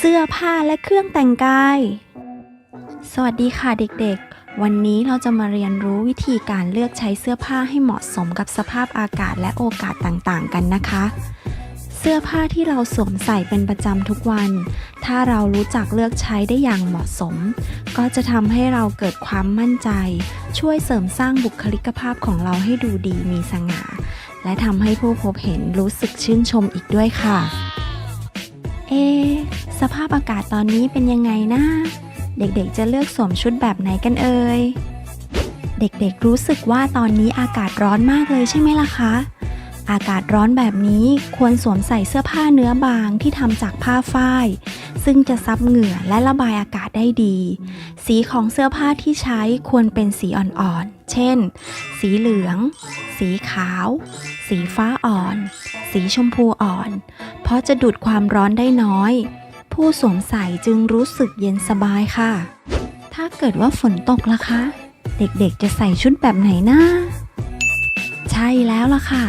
เสื้อผ้าและเครื่องแต่งกาย สวัสดีค่ะเด็กๆ วันนี้เราจะมาเรียนรู้วิธีการเลือกใช้เสื้อผ้าให้เหมาะสมกับสภาพอากาศและโอกาสต่างๆ กันนะคะ เสื้อผ้าที่เราสวมใส่เป็นประจำทุกวัน ถ้าเรารู้จักเลือกใช้ได้อย่างเหมาะสม ก็จะทำให้เราเกิดความมั่นใจ ช่วยเสริมสร้างบุคลิกภาพของเราให้ดูดีมีสง่า และทำให้ผู้พบเห็นรู้สึกชื่นชมอีกด้วยค่ะ เอะ สภาพอากาศตอนนี้เป็นยังไงนะ เด็กๆจะเลือกสวมชุดแบบไหนกันเอ่ย เด็กๆรู้สึกว่าตอนนี้อากาศร้อนมากเลยใช่ไหมล่ะคะ อากาศร้อนแบบนี้ควรสวมใส่เสื้อผ้าเนื้อบางที่ทำจากผ้าฝ้าย ซึ่งจะซับเหงื่อและระบายอากาศได้ดี สีของเสื้อผ้าที่ใช้ควรเป็นสีอ่อนๆ เช่น สีเหลือง สีขาว สีฟ้าอ่อน สีชมพูอ่อน เพราะจะดูดความร้อนได้น้อย ผู้สวมใส่จึงรู้สึกเย็นสบายค่ะ ถ้าเกิดว่าฝนตกล่ะคะ เด็กๆจะใส่ชุดแบบไหนนะ ใช่แล้วล่ะค่ะ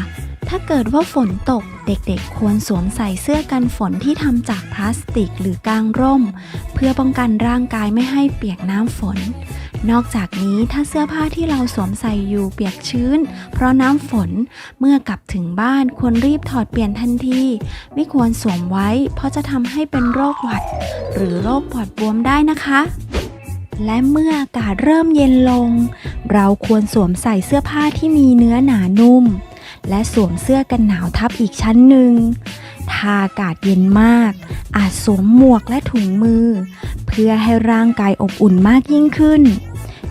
ถ้าเกิดว่าฝนตกเด็กๆ ควรสวมใส่เสื้อกันฝนที่ทำจากพลาสติกหรือกางร่ม เพื่อป้องกันร่างกายไม่ให้เปียกน้ำฝน นอกจากนี้ถ้าเสื้อผ้าที่เราสวมใส่อยู่เปียกชื้น เพราะน้ำฝนเมื่อกลับถึงบ้านควรรีบถอดเปลี่ยนทันที ไม่ควรสวมไว้ เพราะจะทำให้เป็นโรคหวัด หรือโรคปอดบวมได้นะคะ และเมื่ออากาศเริ่มเย็นลง เราควรสวมใส่เสื้อผ้าที่มีเนื้อหนานุ่ม และสวมเสื้อกันหนาวทับอีกชั้นหนึ่งถ้าอากาศเย็นมาก อาจสวมหมวกและถุงมือ เพื่อให้ร่างกายอบอุ่นมากยิ่งขึ้น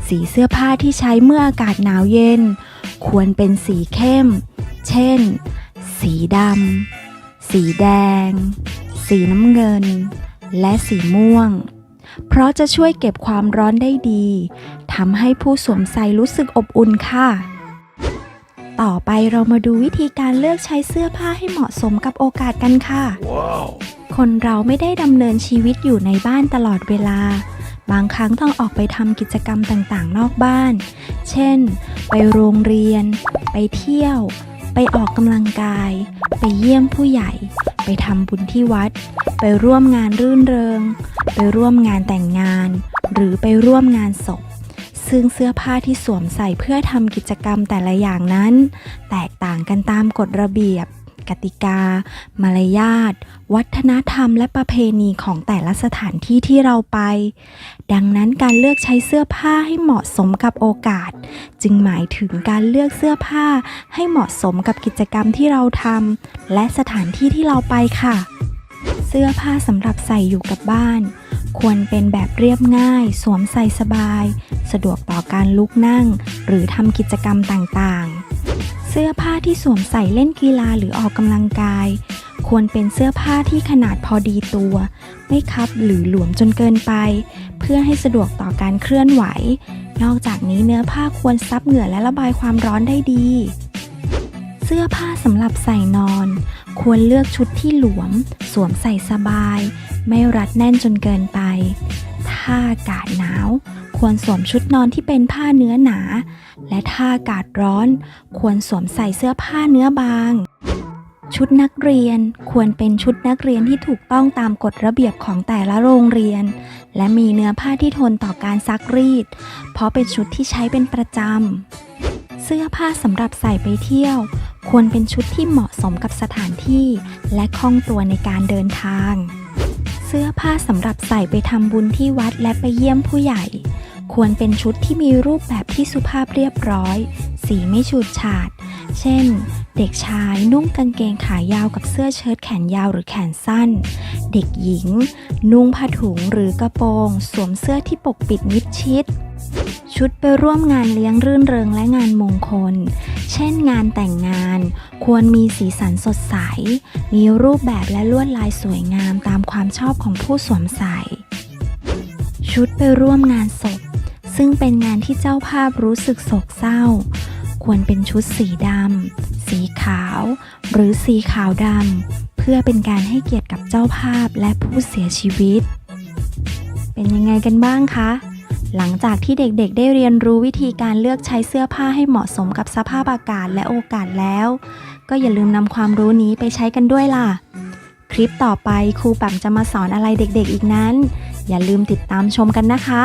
สีเสื้อผ้าที่ใช้เมื่ออากาศหนาวเย็น ควรเป็นสีเข้ม เช่น สีดำ สีแดง สีน้ำเงิน และสีม่วง เพราะจะช่วยเก็บความร้อนได้ดีทำให้ผู้สวมใส่รู้สึกอบอุ่นค่ะ ต่อไปเรามาดูวิธีการเลือกใช้เสื้อผ้าให้เหมาะสมกับโอกาสกันค่ะคนเราไม่ได้ดำเนินชีวิตอยู่ในบ้านตลอดเวลา บางครั้งต้องออกไปทำกิจกรรมต่างๆ นอกบ้าน เช่น ไปโรงเรียน ไปเที่ยว ไปออกกำลังกาย ไปเยี่ยมผู้ใหญ่ ไปทำบุญที่วัด ไปร่วมงานรื่นเริง ไปร่วมงานแต่งงาน หรือไปร่วมงานศพซึ่งเสื้อผ้าที่สวมใส่เพื่อทำกิจกรรมแต่ละอย่างนั้น แตกต่างกันตามกฎระเบียบ กติกา มารยาท วัฒนธรรมและประเพณีของแต่ละสถานที่ที่เราไป ดังนั้นการเลือกใช้เสื้อผ้าให้เหมาะสมกับโอกาส จึงหมายถึงการเลือกเสื้อผ้าให้เหมาะสมกับกิจกรรมที่เราทำและสถานที่ที่เราไปค่ะ เสื้อผ้าสำหรับใส่อยู่กับบ้าน ควรเป็นแบบเรียบง่าย สวมใส่สบาย สะดวกต่อการลุกนั่ง หรือทำกิจกรรมต่างๆ เสื้อผ้าที่สวมใส่เล่นกีฬาหรือออกกำลังกาย ควรเป็นเสื้อผ้าที่ขนาดพอดีตัว ไม่คับหรือหลวมจนเกินไป เพื่อให้สะดวกต่อการเคลื่อนไหว นอกจากนี้เนื้อผ้าควรซับเหงื่อและระบายความร้อนได้ดี เสื้อผ้าสำหรับใส่นอน ควรเลือกชุดที่หลวม สวมใส่สบาย ไม่รัดแน่นจนเกินไป ถ้าอากาศหนาว ควรสวมชุดนอนที่เป็นผ้าเนื้อหนา และถ้าอากาศร้อน ควรสวมใส่เสื้อผ้าเนื้อบาง ชุดนักเรียนควรเป็นชุดนักเรียนที่ถูกต้องตามกฎระเบียบของแต่ละโรงเรียน และมีเนื้อผ้าที่ทนต่อการซักรีด เพราะเป็นชุดที่ใช้เป็นประจำ เสื้อผ้าสำหรับใส่ไปเที่ยว ควรเป็นชุดที่เหมาะสมกับสถานที่ และคล่องตัวในการเดินทางเสื้อผ้าสำหรับใส่ไปทำบุญที่วัดและไปเยี่ยมผู้ใหญ่ ควรเป็นชุดที่มีรูปแบบที่สุภาพเรียบร้อย สีไม่ฉูดฉาด เช่น เด็กชายนุ่งกางเกงขายาวกับเสื้อเชิ้ตแขนยาวหรือแขนสั้น เด็กหญิง นุ่งผ้าถุงหรือกระโปรง สวมเสื้อที่ปกปิดมิดชิด ชุดไปร่วมงานเลี้ยงรื่นเริงและงานมงคล เช่นงานแต่งงาน ควรมีสีสันสดใส มีรูปแบบและลวดลายสวยงามตามความชอบของผู้สวมใส่ ชุดไปร่วมงานศพ ซึ่งเป็นงานที่เจ้าภาพรู้สึกโศกเศร้า ควรเป็นชุดสีดำ สีขาว หรือสีขาวดำ เพื่อเป็นการให้เกียรติกับเจ้าภาพและผู้เสียชีวิต เป็นยังไงกันบ้างคะ หลังจากที่เด็กๆ ได้เรียนรู้วิธีการเลือกใช้เสื้อผ้าให้เหมาะสมกับสภาพอากาศและโอกาสแล้ว ก็อย่าลืมนำความรู้นี้ไปใช้กันด้วยล่ะคลิปต่อไปครูแปมจะมาสอนอะไรเด็กๆอีกนั้น อย่าลืมติดตามชมกันนะคะ